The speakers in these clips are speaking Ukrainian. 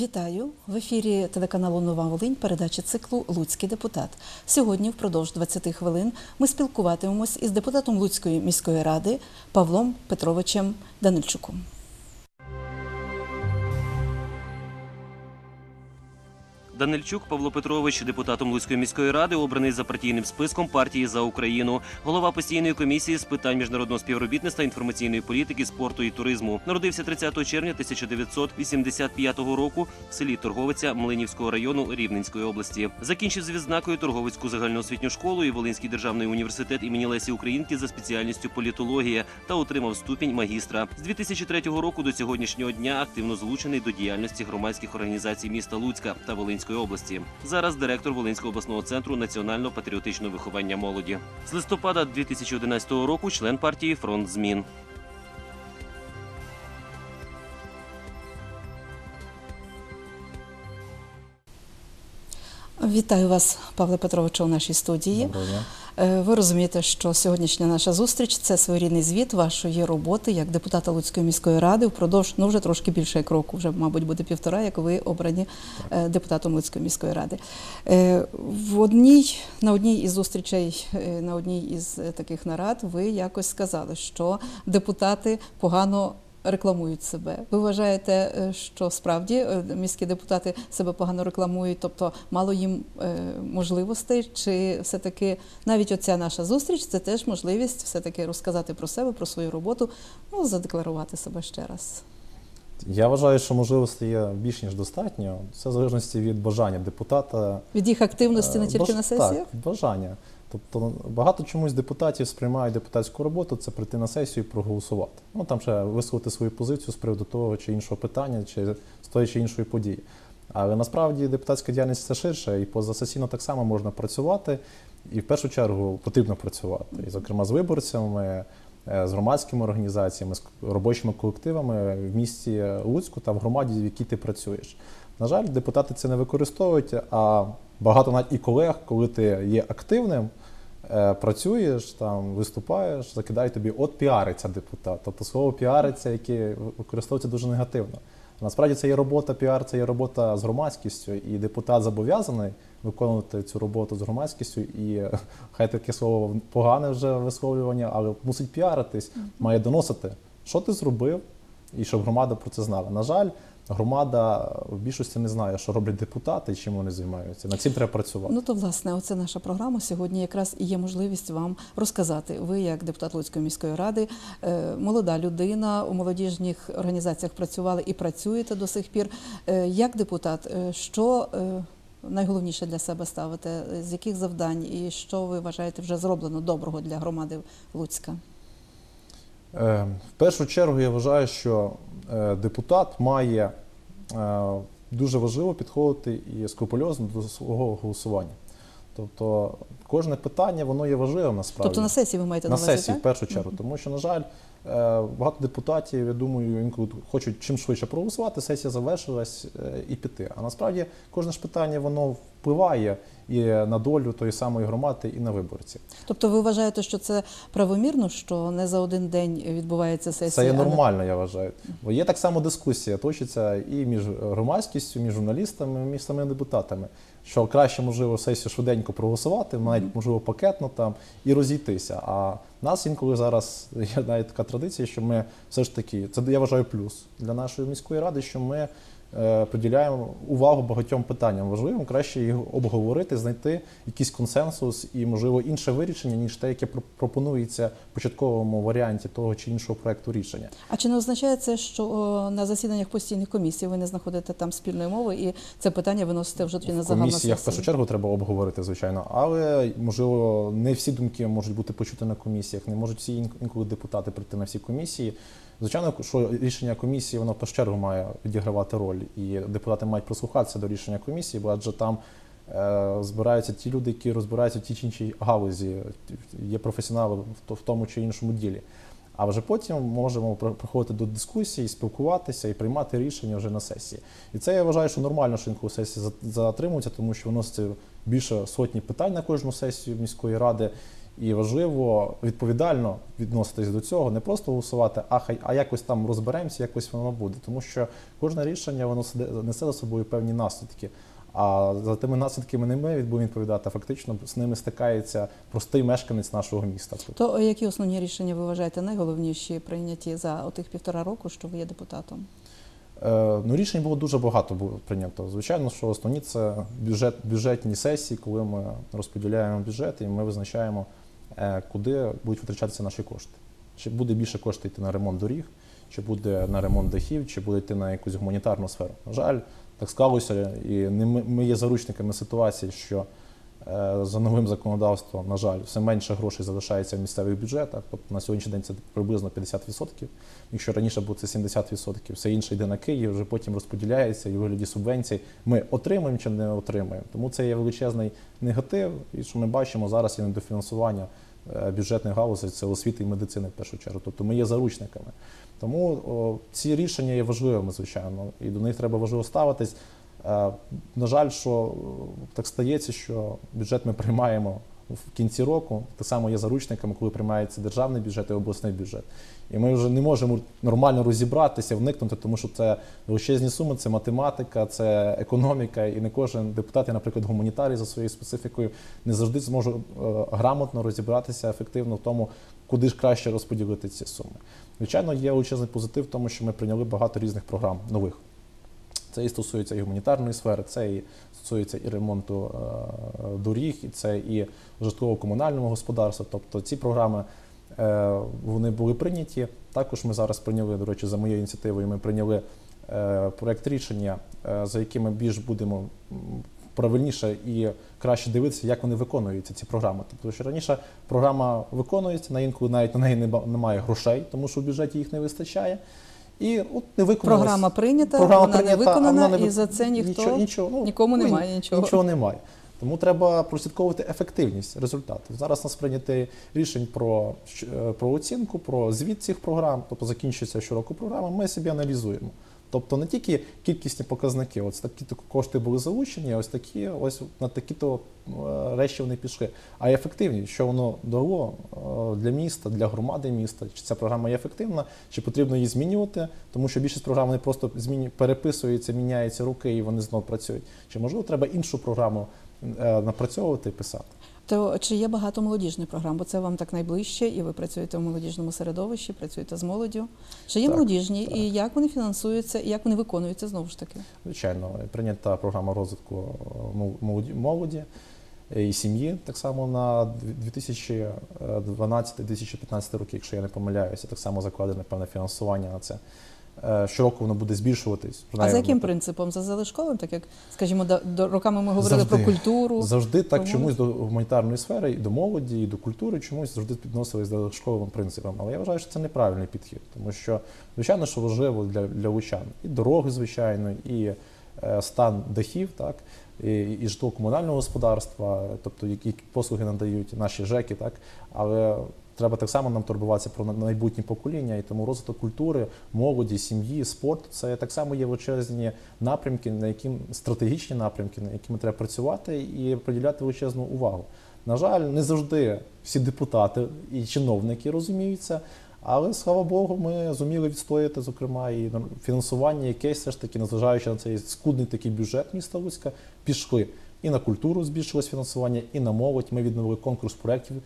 Вітаю в ефірі телеканалу Нова Волинь. Передача циклу Луцький депутат. Сьогодні, впродовж 20 хвилин, ми спілкуватимемось із депутатом Луцької міської ради Павлом Петровичем Данильчуком. Данильчук Павло Петрович, депутатом Луцької міської ради, обраний за партійним списком партії за Україну, голова постійної комісії з питань міжнародного співробітництва, інформаційної політики, спорту і туризму. Народився 30 червня 1985 року в селі Торговиця Млинівського району Рівненської області. Закінчив з відзнакою Торговицьку загальноосвітню школу і Волинський державний університет імені Лесі Українки за спеціальністю політологія та отримав ступінь магістра. З 2003 року до сьогоднішнього дня активно залучений до діяльності громадських організацій міста Луцька та Волинської області. Зараз директор Волинського обласного центру національно-патріотичного виховання молоді. З листопада 2011 року член партії Фронт змін. Вітаю вас, Павле Петровичу, у нашій студії. Доброго дня. Е, Ви розумієте, що сьогоднішня наша зустріч це своєрідний звіт вашої роботи як депутата Луцької міської ради впродовж ну вже трошки більше як року, вже мабуть буде півтора, як ви обрані е, депутатом Луцької міської ради. Е, В одній на одній із зустрічей, на одній із таких нарад, ви якось сказали, що депутати погано. Рекламують себе. Ви вважаєте, е, що справді е, міські депутати себе погано рекламують, тобто мало їм е, можливостей, чи все-таки навіть оця наша зустріч це теж можливість все-таки розказати про себе, про свою роботу, ну задекларувати себе ще раз. Я вважаю, що можливостей є більш ніж достатньо. Все в залежності від бажання депутата. Від їх активності не тільки баж- на сесіях? Так, бажання. Тобто багато чомусь депутатів сприймають депутатську роботу це прийти на сесію і проголосувати. Ну там ще висловити свою позицію з приводу того чи іншого питання, чи з тої чи іншої події. Але насправді депутатська діяльність це ширше, і позасесійно так само можна працювати, і в першу чергу потрібно працювати, і, зокрема з виборцями, е, з громадськими організаціями, з робочими колективами в місті Луцьку та в громаді, в якій ти працюєш. На жаль, депутати це не використовують, а багато навіть і колег, коли ти є активним, е, працюєш, там, виступаєш, закидають тобі, от піариться депутат. Тобто слово піариться, яке використовується дуже негативно. Насправді це є робота, піар, це є робота з громадськістю, і депутат зобов'язаний виконувати цю роботу з громадськістю. І хай таке слово погане вже висловлювання, але мусить піаритись, має доносити, що ти зробив, і щоб громада про це знала. На жаль, громада в більшості не знає, що роблять депутати чим вони займаються. Над цим треба працювати. Ну то власне, оце наша програма сьогодні. Якраз і є можливість вам розказати. Ви, як депутат Луцької міської ради, е, молода людина у молодіжних організаціях працювали і працюєте до сих пір. Е, Як депутат, е, що найголовніше для себе ставите? З яких завдань і що ви вважаєте вже зроблено доброго для громади Луцька? Е, В першу чергу я вважаю, що е, депутат має е, дуже важливо підходити і скрупульозно до свого голосування. Тобто кожне питання воно є важливим насправді. Тобто на сесії ви маєте на на увазі, сесії в першу чергу, тому що, на жаль, е, багато депутатів, я думаю, інколи хочуть чим швидше проголосувати, сесія завершилась е, і піти. А насправді кожне ж питання воно впливає і на долю тої самої громади, і на виборців. Тобто ви вважаєте, що це правомірно, що не за один день відбувається сесія? Це є а нормально, я вважаю. Бо є так само дискусія, точиться і між громадськістю, між журналістами, і між самими депутатами. Що краще, можливо, сесію швиденько проголосувати, навіть можливо пакетно там і розійтися. А нас інколи зараз є навіть така традиція, що ми все ж таки, це я вважаю плюс для нашої міської ради, що ми приділяємо увагу багатьом питанням важливим, краще їх обговорити, знайти якийсь консенсус і, можливо, інше вирішення, ніж те, яке про- пропонується в початковому варіанті того чи іншого проекту рішення. А чи не означає це, що на засіданнях постійних комісій ви не знаходите там спільної мови і це питання виносите вже тоді на загальну комісіях в першу чергу треба обговорити, звичайно, але можливо не всі думки можуть бути почуті на комісіях, не можуть всі інколи депутати прийти на всі комісії. Звичайно, що рішення комісії воно першу чергу має відігравати роль, і депутати мають прислухатися до рішення комісії, бо адже там е, збираються ті люди, які розбираються в тій чи іншій галузі, є професіонали в в тому чи іншому ділі. А вже потім можемо при- приходити до дискусії, спілкуватися і приймати рішення вже на сесії. І це я вважаю, що нормально, що інколи сесії за- затримуються, тому що виноситься більше сотні питань на кожну сесію міської ради. І важливо відповідально відноситись до цього, не просто голосувати, а хай а якось там розберемося, якось воно буде. Тому що кожне рішення воно несе за собою певні наслідки. А за тими наслідками не ми будемо відповідати, а фактично з ними стикається простий мешканець нашого міста. То е, які основні рішення ви вважаєте найголовніші прийняті за отих півтора року, що ви є депутатом? Е, Ну, рішень було дуже багато було прийнято. Звичайно, що основні це бюджет, бюджетні сесії, коли ми розподіляємо бюджет і ми визначаємо, куди будуть витрачатися наші кошти. Чи буде більше коштів йти на ремонт доріг, чи буде на ремонт дахів, чи буде йти на якусь гуманітарну сферу. На жаль, так склалося, і ми, є заручниками ситуації, що е, за новим законодавством, на жаль, все менше грошей залишається в місцевих бюджетах. Тобто на сьогоднішній день це приблизно 50%. Якщо раніше було це 70%, все інше йде на Київ, вже потім розподіляється і у вигляді субвенцій. Ми отримуємо чи не отримуємо. Тому це є величезний негатив. І що ми бачимо зараз є недофінансування е, бюджетних галузей, це освіти і медицини в першу чергу. Тобто ми є заручниками. Тому о, ці рішення є важливими, звичайно, і до них треба важливо ставитись. Е, На жаль, що так стається, що бюджет ми приймаємо в кінці року. Так само є заручниками, коли приймається державний бюджет і обласний бюджет. І ми вже не можемо нормально розібратися, вникнути, тому що це величезні суми, це математика, це економіка, і не кожен депутат, я, наприклад, гуманітарій за своєю специфікою, не завжди зможе е, грамотно розібратися ефективно в тому, куди ж краще розподілити ці суми. Звичайно, є величезний позитив в тому, що ми прийняли багато різних програм нових. Це і стосується і гуманітарної сфери, це і стосується і ремонту е, доріг, і це і житлово-комунального господарства. Тобто ці програми е, вони були прийняті. Також ми зараз прийняли, до речі, за моєю ініціативою, ми прийняли е, проект рішення, за якими більш будемо правильніше і краще дивитися, як вони виконуються, ці програми. Тобто, що раніше програма виконується, на інколи навіть на неї немає грошей, тому що в бюджеті їх не вистачає. І от не виконалась. Програма прийнята, Програма вона прийнята, не виконана, вона не і за це ніхто нічого, нічого, ну, нікому ну, немає нічого. Нічого немає. Тому треба прослідковувати ефективність результатів. Зараз нас прийняти рішень про, е, про оцінку, про звіт цих програм, тобто закінчується щороку програма, ми собі аналізуємо. Тобто не тільки кількісні показники, ось такі кошти були залучені, ось такі, ось на такі то е, речі вони пішли. А ефективність, що воно дало е, для міста, для громади міста, чи ця програма є ефективна, чи потрібно її змінювати, тому що більшість програм вони просто зміню, переписуються, міняються руки і вони знову працюють. Чи можливо треба іншу програму е, напрацьовувати і писати? То чи є багато молодіжних програм? Бо це вам так найближче, і ви працюєте в молодіжному середовищі, працюєте з молоддю. Чи є Так, молодіжні, так. і як вони фінансуються, і як вони виконуються знову ж таки? Звичайно, прийнята програма розвитку е, молоді- молоді і сім'ї так само на 2012-2015 роки, якщо я не помиляюся, так само закладене певне фінансування на це. Е, Щороку воно буде збільшуватись. А за яким принципом? За залишковим, так як, скажімо, до, до роками ми говорили Завжди. про культуру. Завжди так Тому- чомусь до гуманітарної сфери, і до молоді, і до культури чомусь завжди підносились до школовим принципам. Але я вважаю, що це неправильний підхід, тому що, звичайно, що важливо для, для лучан і дороги, звичайно, і е, стан дахів, так, і, і житлово-комунального господарства, тобто які послуги надають наші ЖЕКи, так, але треба так само нам турбуватися про майбутнє покоління, і тому розвиток культури, молоді, сім'ї, спорту це так само є величезні напрямки, на які стратегічні напрямки, на якими треба працювати і приділяти величезну увагу. На жаль, не завжди всі депутати і чиновники розуміють це, але слава Богу, ми зуміли відстояти, зокрема, і на- фінансування, яке все ж таки, незважаючи на цей скудний такий бюджет міста Луцька, пішли. І на культуру збільшилось фінансування, і на молодь. Ми відновили конкурс проєктів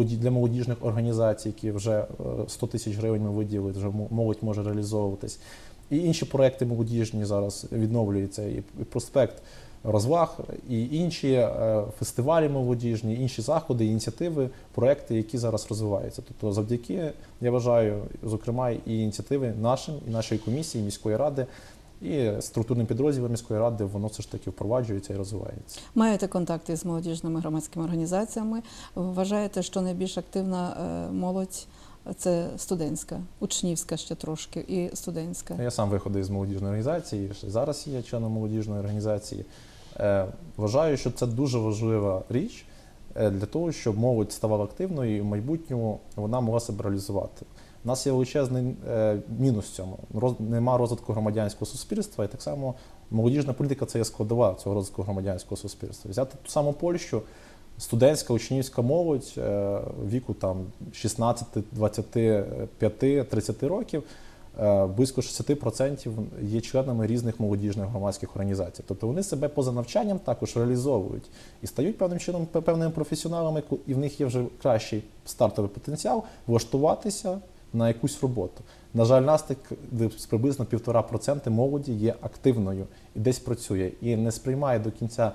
для молодіжних організацій, які вже е, 100 тисяч гривень ми виділили, вже молодь може реалізовуватись. І інші проекти молодіжні зараз відновлюються. І і проспект розваг, і інші е, фестивалі молодіжні, інші заходи, ініціативи, проекти, які зараз розвиваються. Тобто, завдяки, я вважаю, зокрема, і ініціативи нашим, і нашої комісії, міської ради. І структурним підрозділом міської ради воно все ж таки впроваджується і розвивається. Маєте контакти з молодіжними громадськими організаціями. Вважаєте, що найбільш активна е, молодь це студентська, учнівська ще трошки, і студентська. Я сам виходив з молодіжної організації, зараз є членом молодіжної організації. Е, Вважаю, що це дуже важлива річ е, для того, щоб молодь ставала активною і в майбутньому вона могла себе реалізувати. У нас є величезний е, мінус в цьому. Роз, нема розвитку громадянського суспільства, і так само молодіжна політика це є складова цього розвитку громадянського суспільства. Взяти ту саму Польщу, студентська учнівська молодь е, віку там 16, 25, 30 років. е, Близько 60% є членами різних молодіжних громадських організацій. Тобто вони себе поза навчанням також реалізовують і стають певним чином певними професіоналами, і в них є вже кращий стартовий потенціал влаштуватися на якусь роботу. На жаль, нас так приблизно півтора проценти молоді є активною і десь працює, і не сприймає до кінця,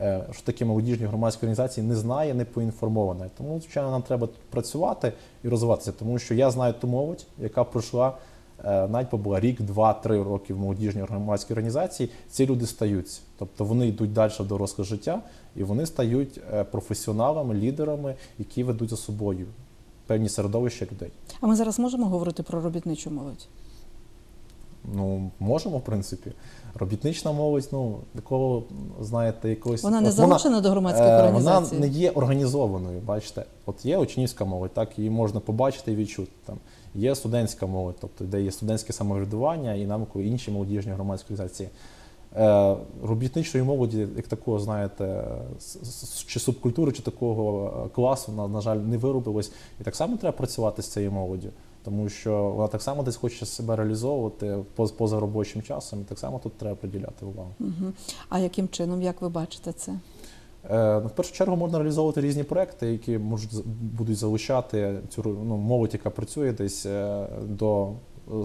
е, що таке молодіжні громадські організації, не знає, не поінформована. Тому, звичайно, нам треба працювати і розвиватися, тому що я знаю ту молодь, яка пройшла. е, Навіть побула рік, два, три роки в молодіжній громадській організації. Ці люди стаються, тобто вони йдуть далі в доросле життя, і вони стають е, професіоналами, лідерами, які ведуть за собою певні середовища людей. А ми зараз можемо говорити про робітничу молодь? Ну, можемо, в принципі. Робітнична молодь, ну, такого, знаєте, якогось. Вона не От залучена до громадських е, організацій? Вона не є організованою, бачите. От є учнівська молодь, так, її можна побачити і відчути. Там. Є студентська молодь, тобто де є студентське самоврядування і навколо інші молодіжні громадські організації. Е, робітничої молоді, як такого, знаєте, чи субкультури, чи такого е, класу, на, на жаль, не виробилось. І так само треба працювати з цією молоддю, тому що вона так само десь хоче себе реалізовувати поз- поза робочим часом, і так само тут треба приділяти увагу. Угу. А яким чином, як ви бачите це? Е, ну, В першу чергу можна реалізовувати різні проекти, які можуть будуть залучати цю ну, молодь, яка працює десь до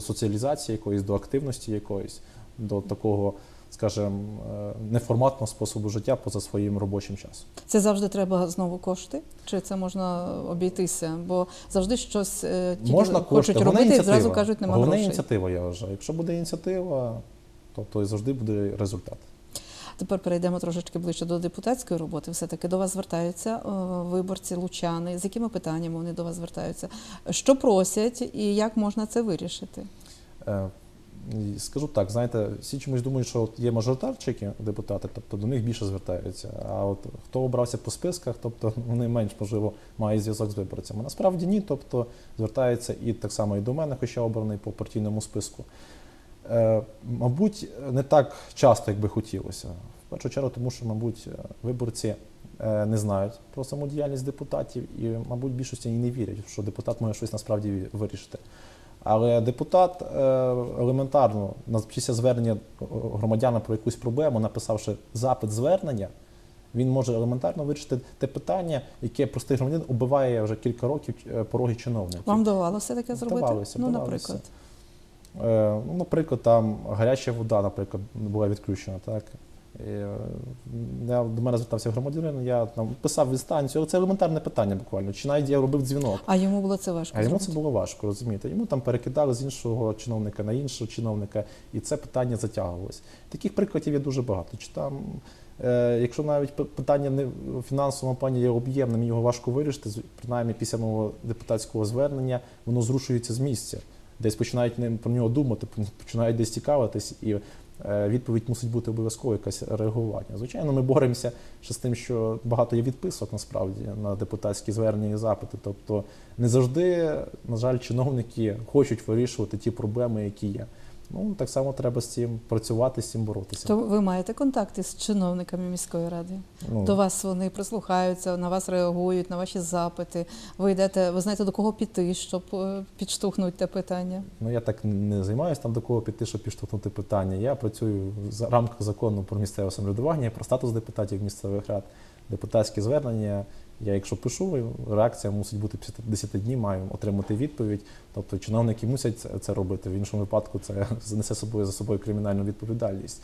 соціалізації якоїсь, до активності якоїсь, до такого, скажімо, е, неформатного способу життя поза своїм робочим часом. Це завжди треба знову кошти? Чи це можна обійтися? Бо завжди щось е, тільки можна хочуть кошти, робити, і зразу кажуть, нема головне ініціатива, я вважаю. Якщо буде ініціатива, то, то і завжди буде результат. Тепер перейдемо трошечки ближче до депутатської роботи. Все-таки до вас звертаються е, виборці, лучани. З якими питаннями вони до вас звертаються? Що просять і як можна це вирішити? Скажу так, знаєте, всі чомусь думають, що от є мажоритарчики, депутати, тобто до них більше звертаються. А от хто обрався по списках, тобто вони менш можливо мають зв'язок з виборцями. Насправді ні, тобто звертаються і так само і до мене, хоча обраний по партійному списку. Е, мабуть, не так часто, як би хотілося. В першу чергу, тому що, мабуть, виборці е, не знають про самодіяльність депутатів і, мабуть, більшості і не вірять, що депутат може щось насправді вирішити. Але депутат е, елементарно після звернення громадяна про якусь проблему, написавши запит звернення, він може елементарно вирішити те питання, яке простий громадянин убиває вже кілька років е, пороги чиновників. Вам давалося таке зробити? Вдавалося, ну, вдавалося. наприклад. Е, ну, наприклад, там гаряча вода, наприклад, була відключена. Так? Е, я, до мене звертався громадянин, я там писав в інстанцію, але це елементарне питання буквально. Чи навіть я робив дзвінок. А йому було це важко А йому це було важко, розумієте. Йому там перекидали з іншого чиновника на іншого чиновника, і це питання затягувалось. Таких прикладів є дуже багато. Чи там, е, якщо навіть питання не в фінансовому плані є об'ємним, його важко вирішити, принаймні після мого депутатського звернення, воно зрушується з місця. Десь починають про нього думати, починають десь цікавитись, і відповідь мусить бути обов'язково якесь реагування. Звичайно, ми боремося ще з тим, що багато є відписок насправді на депутатські звернення і запити. Тобто не завжди, на жаль, чиновники хочуть вирішувати ті проблеми, які є. Ну так само треба з цим працювати, з цим боротися. То ви маєте контакти з чиновниками міської ради? Ну, До вас вони прислухаються, на вас реагують, на ваші запити. Ви йдете, ви знаєте, до кого піти, щоб е, підштовхнути те питання. Ну я так не займаюся там до кого піти, щоб підштовхнути питання. Я працюю в рамках закону про місцеве самоврядування, про статус депутатів місцевих рад, депутатські звернення. Я, якщо пишу, реакція мусить бути після 10 днів, маю отримати відповідь. Тобто чиновники мусять це, робити. В іншому випадку це занесе собою за собою кримінальну відповідальність.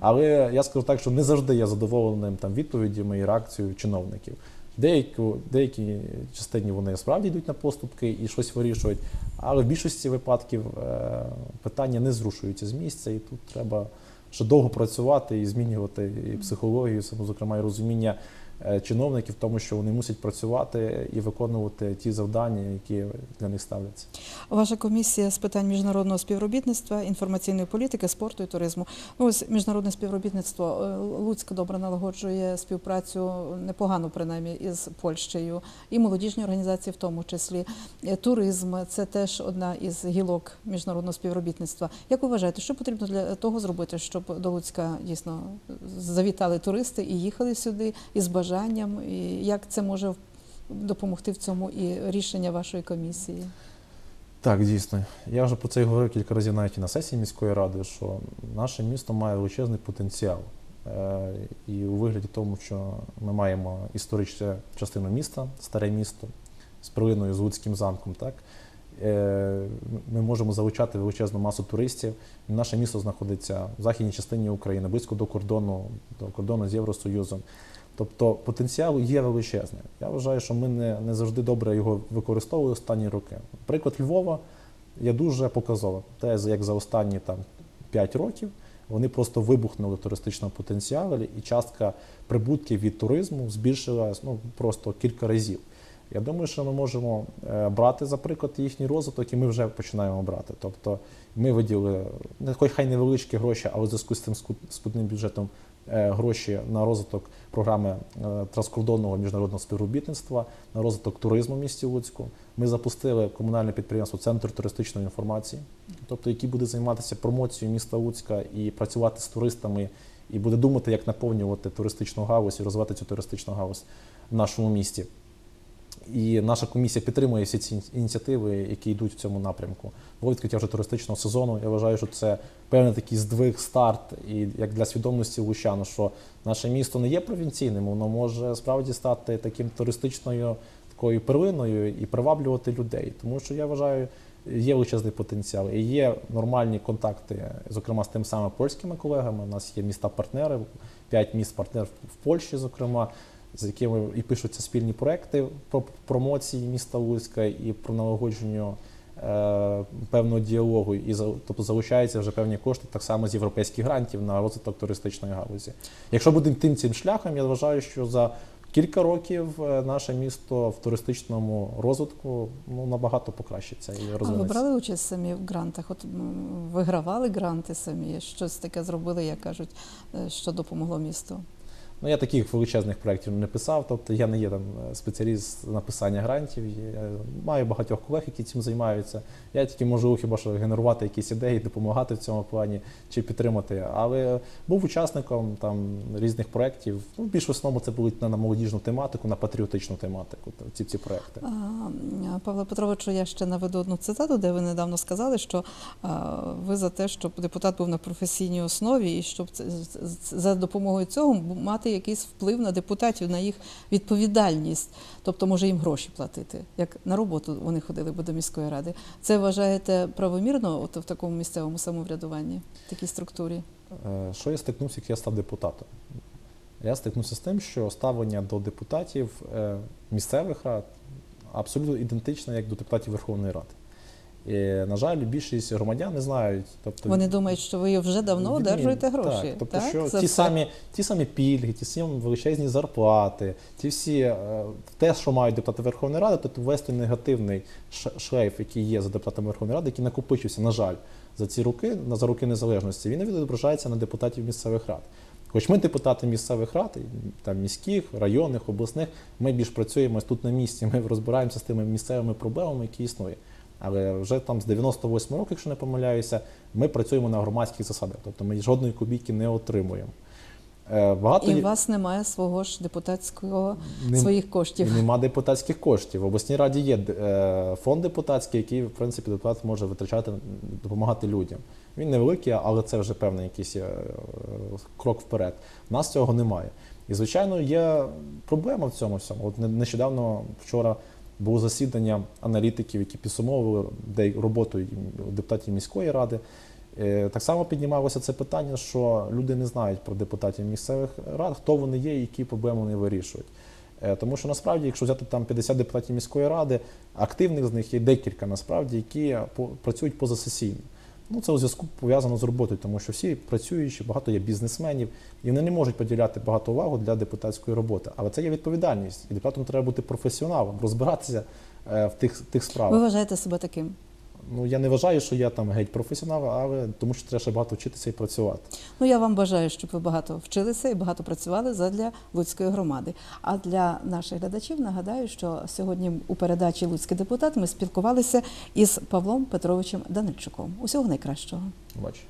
Але я скажу так, що не завжди я задоволеним там відповідями і реакцією чиновників. Деякі, деякі частині вони справді йдуть на поступки і щось вирішують, але в більшості випадків е, питання не зрушуються з місця, і тут треба ще довго працювати і змінювати і психологію, зокрема, і розуміння чиновників, в тому, що вони мусять працювати і виконувати ті завдання, які для них ставляться. Ваша комісія з питань міжнародного співробітництва, інформаційної політики, спорту і туризму. Ну ось міжнародне співробітництво. Е, Луцьк добре налагоджує співпрацю непогано, принаймні, із Польщею, і молодіжні організації, в тому числі. Е, Туризм це теж одна із гілок міжнародного співробітництва. Як ви вважаєте, що потрібно для того зробити, щоб до Луцька дійсно завітали туристи і їхали сюди із бажанням бажанням, і як це може допомогти в цьому і рішення вашої комісії? Так, дійсно. Я вже про це і говорив кілька разів навіть і на сесії міської ради, що наше місто має величезний потенціал. Е, І у вигляді тому, що ми маємо історичну частину міста, старе місто з перлиною з Луцьким замком, так? Е, Ми можемо залучати величезну масу туристів. Наше місто знаходиться в західній частині України, близько до кордону, до кордону з Євросоюзом. Тобто потенціал є величезний. Я вважаю, що ми не, не завжди добре його використовували останні роки. Приклад Львова є дуже показовим. Те, як за останні там, 5 років вони просто вибухнули туристичного потенціалу, і частка прибутків від туризму збільшилась ну, просто кілька разів. Я думаю, що ми можемо е, брати, за приклад, їхній розвиток, і ми вже починаємо брати. Тобто ми виділили, не хоч хай невеличкі гроші, але в зв'язку з цим ску- скудним бюджетом гроші на розвиток програми е, транскордонного міжнародного співробітництва, на розвиток туризму в місті Луцьку. Ми запустили комунальне підприємство Центр туристичної інформації, тобто який буде займатися промоцією міста Луцька і працювати з туристами, і буде думати, як наповнювати туристичну галузь і розвивати цю туристичну галузь в нашому місті. І наша комісія підтримує всі ці ініціативи, які йдуть в цьому напрямку. Було відкриття вже туристичного сезону. Я вважаю, що це певний такий здвиг, старт, і як для свідомості лучан, що наше місто не є провінційним, воно може справді стати таким туристичною такою перлиною і приваблювати людей. Тому що я вважаю, є величезний потенціал і є нормальні контакти, зокрема з тими самими польськими колегами. У нас є міста-партнери, п'ять міст партнер в Польщі, зокрема з якими і пишуться спільні проекти про промоції міста Луцька і про налагодження е, певного діалогу, і за- тобто залучаються вже певні кошти так само з європейських грантів на розвиток туристичної галузі. Якщо будемо тим цим шляхом, я вважаю, що за кілька років е, наше місто в туристичному розвитку ну набагато покращиться і А ви розвинеться. брали участь самі в грантах? От вигравали гранти самі? Щось таке зробили, як кажуть, е, що допомогло місту? Ну, я таких величезних проєктів не писав, тобто я не є там е, спеціаліст написання грантів. Я маю багатьох колег, які цим займаються. Я тільки можу хіба що генерувати якісь ідеї, допомагати в цьому плані чи підтримати. Але був учасником там різних проєктів. Ну, більш в основному це були на, молодіжну тематику, на патріотичну тематику. Ці ці проекти. Павло Петровичу, я ще наведу одну цитату, де ви недавно сказали, що ви за те, щоб депутат був на професійній основі, і щоб за допомогою цього бу- мати якийсь вплив на депутатів, на їх відповідальність, тобто може їм гроші платити, як на роботу вони ходили би до міської ради. Це вважаєте правомірно от в такому місцевому самоврядуванні, в такій структурі? Е, Що я стикнувся, як я став депутатом? Я стикнувся з тим, що ставлення до депутатів е, місцевих рад абсолютно ідентичне, як до депутатів Верховної Ради. І, на жаль, більшість громадян не знають. Тобто, Вони думають, що ви вже давно одержуєте гроші. Так, тобто, так? що за ті самі, ті самі пільги, ті самі величезні зарплати, ті всі е, те, що мають депутати Верховної Ради, тобто ввести негативний шлейф, який є за депутатами Верховної Ради, який накопичився, на жаль, за ці роки, на за роки незалежності, він не відображається на депутатів місцевих рад. Хоч ми депутати місцевих рад, там міських, районних, обласних, ми більш працюємо тут на місці, ми розбираємося з тими місцевими проблемами, які існують. Але вже там з 98 року, якщо не помиляюся, ми працюємо на громадських засадах, тобто ми жодної копійки не отримуємо. Е, Багато І у вас немає свого ж депутатського Нем- своїх і коштів. нема депутатських коштів. В обласній раді є е, фонд депутатський, який, в принципі, депутат може витрачати, допомагати людям. Він невеликий, але це вже певний якийсь е, крок вперед. У нас цього немає. І, звичайно, є проблема в цьому всьому. От не- нещодавно вчора було засідання аналітиків, які підсумовували роботу депутатів міської ради. Е, Так само піднімалося це питання, що люди не знають про депутатів місцевих рад, хто вони є і які проблеми вони вирішують. Е, Тому що насправді, якщо взяти там 50 депутатів міської ради, активних з них є декілька насправді, які працюють позасесійно. Ну, це у зв'язку пов'язано з роботою, тому що всі працюючі, багато є бізнесменів, і вони не можуть поділяти багато уваги для депутатської роботи. Але це є відповідальність, і депутатам треба бути професіоналом, розбиратися е, в тих, тих справах. Ви вважаєте себе таким? Ну я не вважаю, що я там геть професіонал, але тому що треба ще багато вчитися і працювати. Ну я вам бажаю, щоб ви багато вчилися і багато працювали задля Луцької громади. А для наших глядачів нагадаю, що сьогодні у передачі Луцький депутат ми спілкувалися із Павлом Петровичем Данильчуком. Усього найкращого. Бачу.